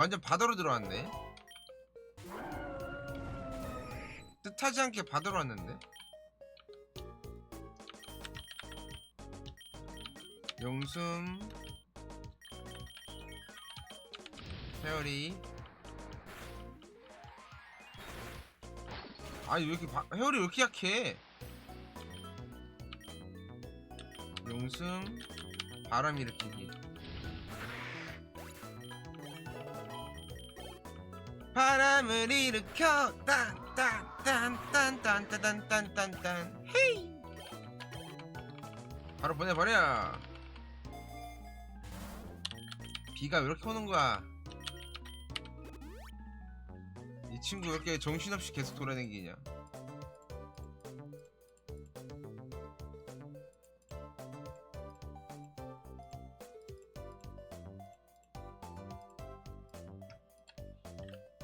완전 바다로 들어왔네. 뜻하지 않게 바다로 왔는데. 용숨 헤어리 아니 왜 이렇게 바, 헤어리 왜 이렇게 약해 용숨 바람 일으키기 바람을 일으켜. 딴딴딴딴딴딴딴딴딴 헤이! 바로 보내버려. 비가 왜 이렇게 오는 거야? 이 친구 왜 이렇게 정신없이 계속 돌아다니냐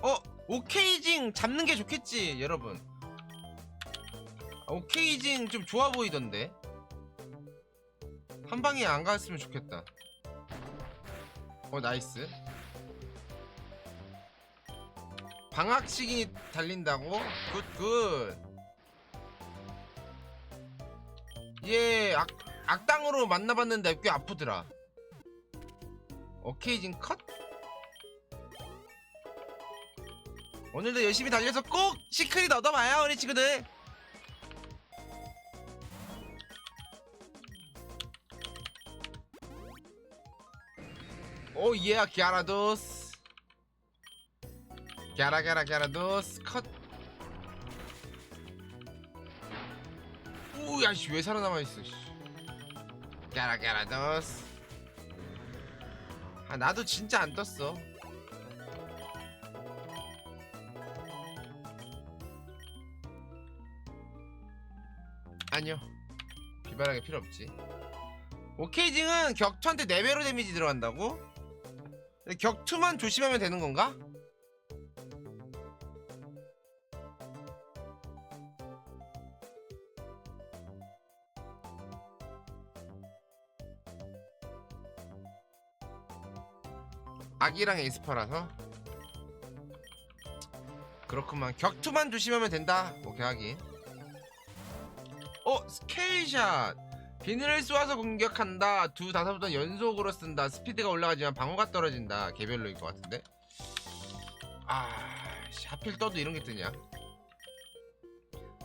어 오케이징 잡는 게 좋겠지 여러분. 아, 오케이징 좀 좋아 보이던데? 한 방에 안 갔으면 좋겠다. 어 나이스. 방학식이 달린다고? 굿굿. 얘 악, 악당으로 만나봤는데 꽤 아프더라. 오케이징 컷? 오늘도 열심히 달려서 꼭 시크릿 얻어봐요 우리 친구들 오 예, 기아라도스. 기아라 기아라 기아라도스 컷. 우야 씨왜 살아남아 있어. 씨. 기아라 기아라도스. 아 나도 진짜 안 떴어. 아니요. 비바람이 필요 없지. 오케이징은 격투한테 4배로 데미지 들어간다고? 격투만 조심하면 되는 건가? 아기랑 에스퍼라서 그렇구만 격투만 조심하면 된다 오케이 하긴 어 스케일샷 비늘을 쏘아서 공격한다. 두 다섯부터 연속으로 쓴다. 스피드가 올라가지만 방어가 떨어진다. 개별로일 것 같은데. 아, 씨, 하필 떠도 이런 게 뜨냐?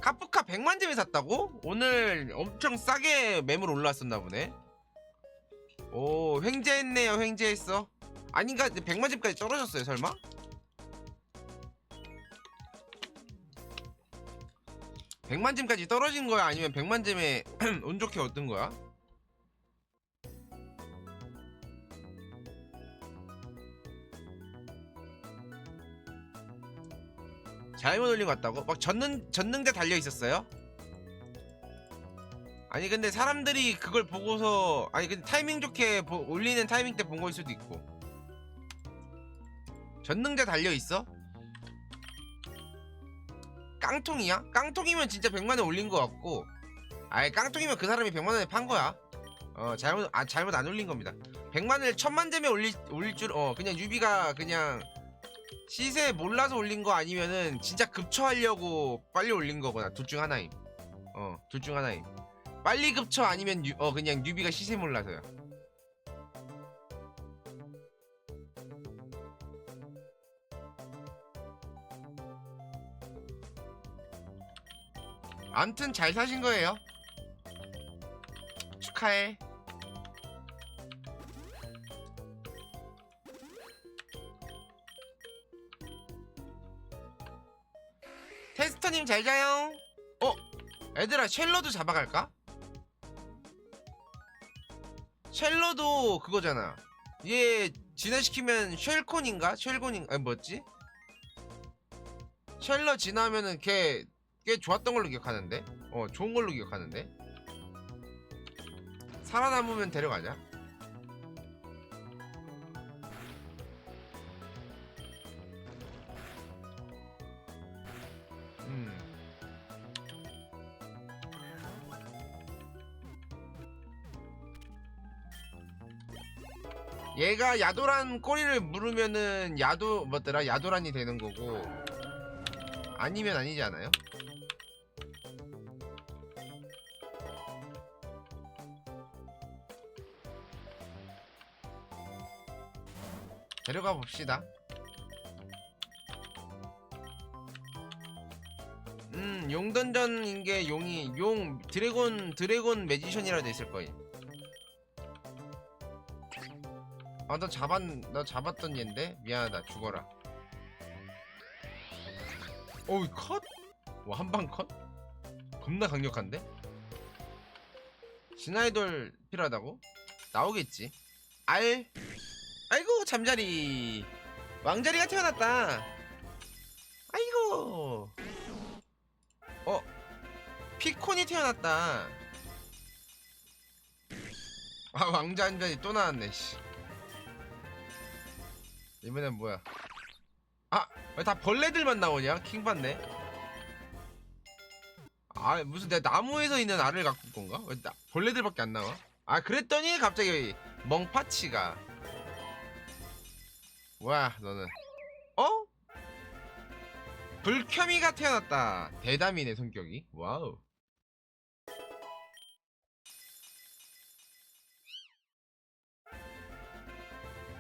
카프카 100만 점에 샀다고? 오늘 엄청 싸게 매물 올라왔었나 보네. 오, 횡재했네요. 횡재했어. 아닌가? 100만 점까지 떨어졌어요, 설마? 백만 점까지 떨어진 거야? 아니면 100만 점에 운 좋게 얻은 거야? 잘못 올린 것 같다고? 막 젖는, 젖는데 달려 있었어요? 아니 근데 사람들이 그걸 보고서 아니 근데 타이밍 좋게 보- 올리는 타이밍 때본 거일 수도 있고 젖는데 달려 있어? 깡통이야? 깡통이면 진짜 100만원 올린 거 같고. 아예 깡통이면 그 사람이 100만원에 판 거야. 어 잘못 아 잘못 안 올린 겁니다. 100만원을 천만 점에 올릴 올릴 줄 어 그냥 유비가 그냥 시세 몰라서 올린 거 아니면은 진짜 급처하려고 빨리 올린 거거나 둘 중 하나임. 어 둘 중 하나임. 빨리 급처 아니면 유, 어 그냥 유비가 시세 몰라서요 암튼 잘 사신 거예요. 축하해. 테스터님 잘 자요. 어, 애들아 쉘러도 잡아갈까? 쉘러도 그거잖아. 얘 진화시키면 쉘콘인가? 쉘콘인 아니 뭐지? 쉘러 진화하면은 걔 꽤 좋았던 걸로 기억하는데? 어 좋은 걸로 기억하는데? 살아남으면 데려가자 음. 얘가 야도란 꼬리를 물으면은 야도 뭐더라? 야도란이 되는 거고. 아니면 아니지 않아요? 데려가 봅시다. 음, 용던전인 게 용이 용 드래곤 드래곤 매지션이라 돼 있을 거임. 아, 나 잡았 나 잡았던 얘인데 미안하다 죽어라. 어우 컷? 와 한방 컷? 겁나 강력한데? 진아이돌 필요하다고? 나오겠지. 알. 잠자리. 왕자리가 태어났다. 아이고. 어. 피콘이 태어났다. 아 왕자 한 잔이 또 나왔네. 씨. 이번엔 뭐야? 아, 왜 다 벌레들만 나오냐? 킹 받네. 아, 무슨 내가 나무에서 있는 알을 갖고 온 건가? 왜 나, 벌레들밖에 안 나와? 아, 그랬더니 갑자기 멍파치가. 뭐야, 너는? 어? 불켜미가 태어났다. 대담이네 성격이. 와우.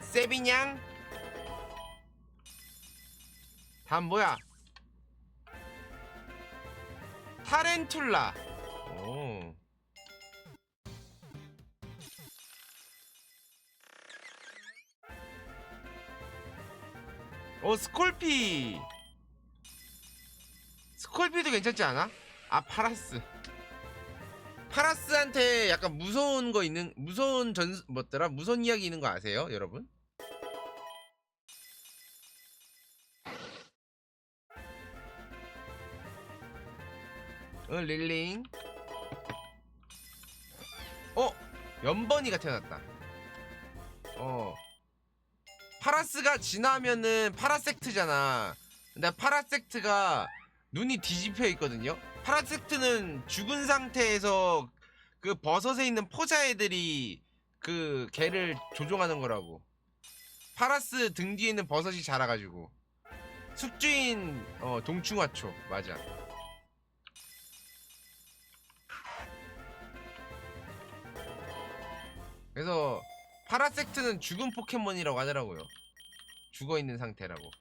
세비냥? 다음 뭐야? 타렌툴라. 오 스콜피. 스콜피도 괜찮지 않아? 아 파라스. 파라스한테 약간 무서운 거 있는 무서운 전 뭐더라 무서운 이야기 있는 거 아세요, 여러분? 어 릴링 어 연번이가 태어났다 어 파라스가 지나면은 파라섹트잖아. 근데 파라섹트가 눈이 뒤집혀 있거든요. 파라섹트는 죽은 상태에서 그 버섯에 있는 포자 애들이 그 개를 조종하는 거라고. 파라스 등 뒤에 있는 버섯이 자라가지고. 숙주인 어, 동충하초. 맞아. 그래서 파라섹트는 죽은 포켓몬이라고 하더라고요. 죽어 있는 상태라고.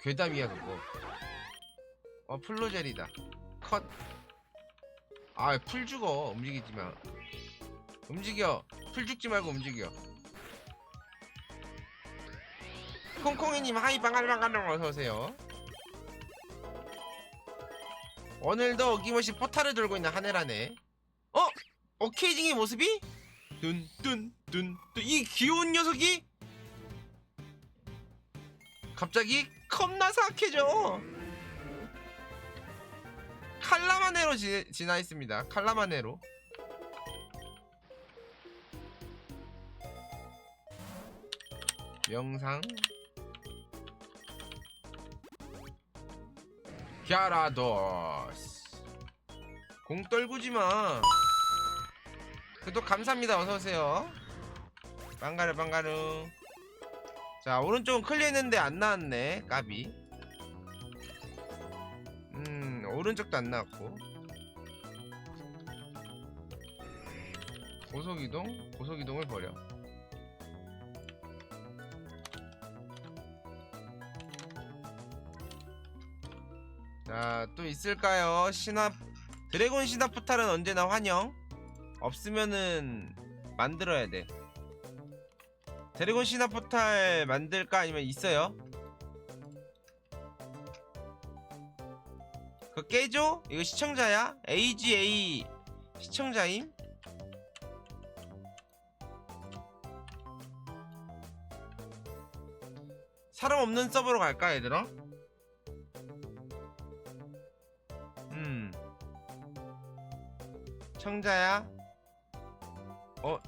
괴담이야 그거. 어 플로젤이다. 컷. 아 풀 죽어 움직이지 마. 움직여. 풀 죽지 말고 움직여. 콩콩이님 하이 방알방알 어서 오세요. 오늘도 어김없이 포탈을 들고 있는 하네라네. 어? 어케이징의 모습이? 뚠뚠뚠뚠 이 귀여운 녀석이? 갑자기 겁나 사악해져. 칼라마네로 지, 지나 있습니다. 칼라마네로. 명상. 갸라도스 공 떨구지 마. 그래도 감사합니다. 어서 오세요. 빵가르 빵가르. 자 오른쪽은 클리했는데 안 나왔네. 까비. 음 오른쪽도 안 나왔고. 고속 이동, 고속 이동을 버려. 자, 또 있을까요? 신압 드래곤 신압 포탈은 언제나 환영. 없으면은 만들어야 돼. 드래곤 신압 포탈 만들까 아니면 있어요? 그거 깨줘? 이거 시청자야? AGA 시청자임? 사람 없는 서버로 갈까 얘들아? 음 청자야? 어?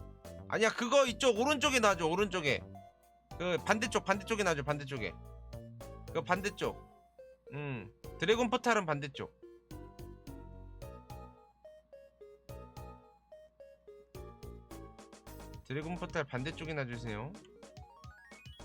아니야 그거 이쪽 오른쪽에 놔줘 오른쪽에. 그 반대쪽 반대쪽에 놔줘 반대쪽에. 그 반대쪽. 음 드래곤 포탈은 반대쪽. 드래곤 포탈 반대쪽에 놔주세요.